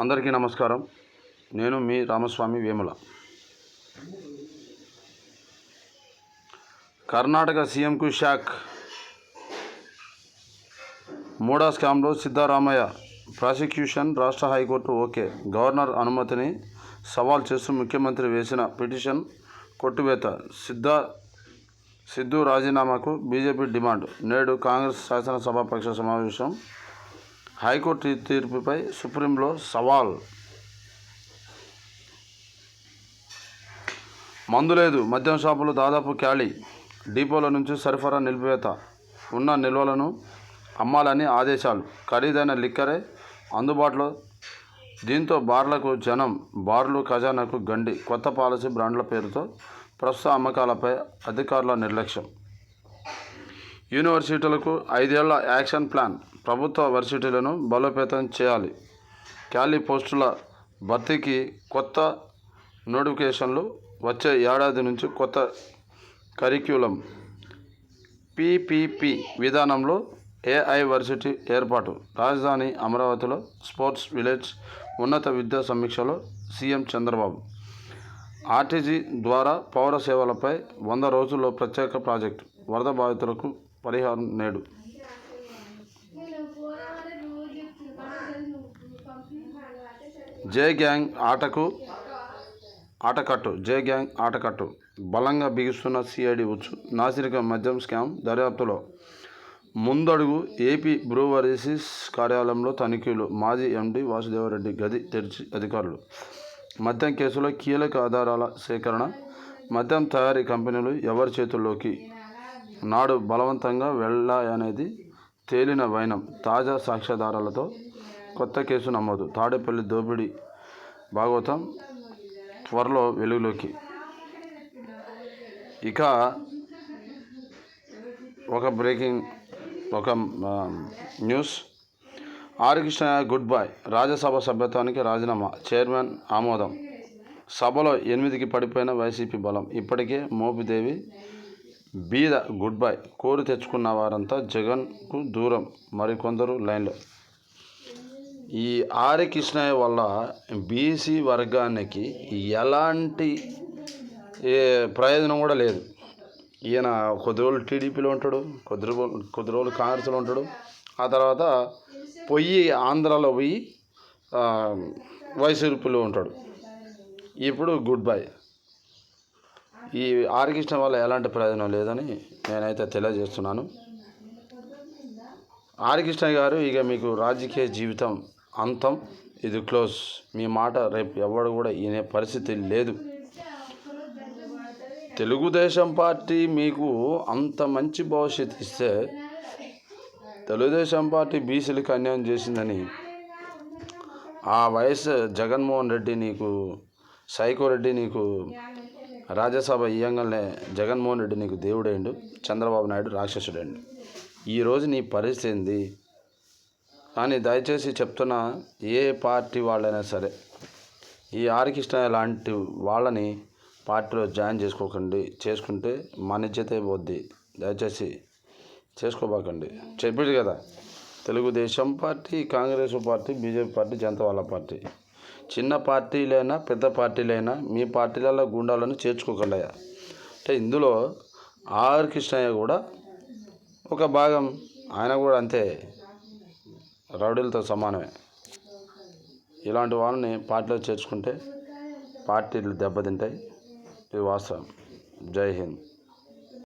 అందరికీ నమస్కారం. నేను మీ రామస్వామి వేముల. కర్ణాటక సీఎంకు షాక్. మూడా స్కామ్లో సిద్ధారామయ్య. ప్రాసిక్యూషన్ రాష్ట్ర హైకోర్టు ఓకే. గవర్నర్ అనుమతిని సవాల్ చేస్తూ ముఖ్యమంత్రి వేసిన పిటిషన్ కొట్టువేత. సిద్ధ సిద్ధు రాజీనామాకు బీజేపీ డిమాండ్. నేడు కాంగ్రెస్ శాసనసభాపక్ష సమావేశం హైకోర్టు తీర్పుపై సుప్రీంలో సవాల్. మందు లేదు మద్యం షాపులు దాదాపు ఖాళీ డిపోల నుంచి సరఫరా నిలిపివేత. ఉన్న నిల్వలను అమ్మాలని ఆదేశాలు. ఖరీదైన లిక్కరే అందుబాటులో. దీంతో బార్లకు జనం బార్లు ఖజానాకు గండి. కొత్త పాలసీ బ్రాండ్ల పేరుతో ప్రస్తుత అమ్మకాలపై అధికారుల నిర్లక్ష్యం. యూనివర్సిటీలకు ఐదేళ్ళ యాక్షన్ ప్లాన్. ప్రభుత్వ వర్సిటీలను బలోపేతం చేయాలి. ఖాళీ పోస్టుల భర్తీకి కొత్త నోటిఫికేషన్లు వచ్చే ఏడాది నుంచి కొత్త కరిక్యులం. పీపీపీ విధానంలో ఏఐ వర్సిటీ ఏర్పాటు. రాజధాని అమరావతిలో స్పోర్ట్స్ విలేజ్ ఉన్నత విద్యా సమీక్షలో సీఎం చంద్రబాబు. ఆర్టీజీ ద్వారా పౌర సేవలపై వంద రోజుల్లో ప్రత్యేక ప్రాజెక్టు. వరద బాధితులకు పరిహారం నేడు జే గ్యాంగ్ ఆటకు ఆటకట్టు జే గ్యాంగ్ ఆటకట్టు. బలంగా బిగుస్తున్న సిఐడి ఉచ్చు. నాసిరిక మద్యం స్కామ్ దర్యాప్తులో. ముందడుగు ఏపీ బ్రూవరీసిస్ కార్యాలయంలో తనిఖీలు. మాజీ ఎండీ వాసుదేవరెడ్డి గది తెరిచి అధికారులు. మద్యం కేసులో కీలక ఆధారాల సేకరణ. మద్యం తయారీ కంపెనీలు ఎవరి చేతుల్లోకి నాడు బలవంతంగా వెళ్ళాయనేది తేలిన వైనం. తాజా సాక్ష్యాధారాలతో కొత్త కేసు నమోదు. తాడేపల్లి దోపిడీ భాగవతం త్వరలో వెలుగులోకి. ఇక ఒక బ్రేకింగ్ ఒక news. R Krishna goodbye Rajya Sabha సభ్యత్వానికి రాజీనామా చైర్మన్ ఆమోదం. సభలో ఎనిమిదికి పడిపోయిన వైసీపీ బలం. ఇప్పటికే మోపిదేవి బీద గుడ్ బై కోరి తెచ్చుకున్న వారంతా జగన్కు దూరం. మరికొందరు లైన్లో. ఈ ఆర్య కృష్ణయ్య వల్ల బీసీ వర్గానికి ఎలాంటి ప్రయోజనం కూడా లేదు. ఈయన కొద్ది రోజులు టీడీపీలో ఉంటాడు కొద్ది రోజులు కొద్ది రోజులు కాంగ్రెస్లో ఉంటాడు. ఆ తర్వాత పొయ్యి ఆంధ్రాలో పోయి వైసీపీలో ఉంటాడు. ఇప్పుడు గుడ్ బై. ఈ ఆర్కృష్ణ వల్ల ఎలాంటి ప్రయోజనం లేదని నేనైతే తెలియజేస్తున్నాను. ఆర్కృష్ణ గారు ఇక మీకు రాజకీయ జీవితం అంతం. ఇది క్లోజ్. మీ మాట రేపు ఎవడు కూడా వినే పరిస్థితి లేదు. తెలుగుదేశం పార్టీ మీకు అంత మంచి భవిష్యత్తు ఇస్తే తెలుగుదేశం పార్టీ బీసీలకు అన్యాయం చేసిందని ఆ వయసు జగన్మోహన్ రెడ్డి నీకు సైకో రెడ్డి నీకు రాజ్యసభ ఇయ్యంగానే జగన్మోహన్ రెడ్డి నీకు దేవుడేండు చంద్రబాబు నాయుడు రాక్షసుడేండు. ఈరోజు నీ పరిస్థితి ఏంది? కానీ దయచేసి చెప్తున్నా ఏ పార్టీ వాళ్ళైనా సరే ఈ ఆర్కృష్ణ లాంటి వాళ్ళని పార్టీలో జాయిన్ చేసుకోకండి చేసుకుంటే మనిజ్యతే పోద్ది. దయచేసి చేసుకోబాకండి. చెప్పాడు కదా Telugu Desam party Congress party BJP party Janata వాళ్ళ పార్టీ. చిన్న పార్టీలైనా పెద్ద పార్టీలైనా మీ పార్టీలలో గుండాలను చేర్చుకోకుండా అంటే ఇందులో ఆర్ కృష్ణయ్య కూడా ఒక భాగం ఆయన కూడా అంతే రౌడీలతో సమానమే. ఇలాంటి వాళ్ళని పార్టీలో చేర్చుకుంటే పార్టీలు దెబ్బతింటాయి. ఇది వాస్తవం. జై హింద్.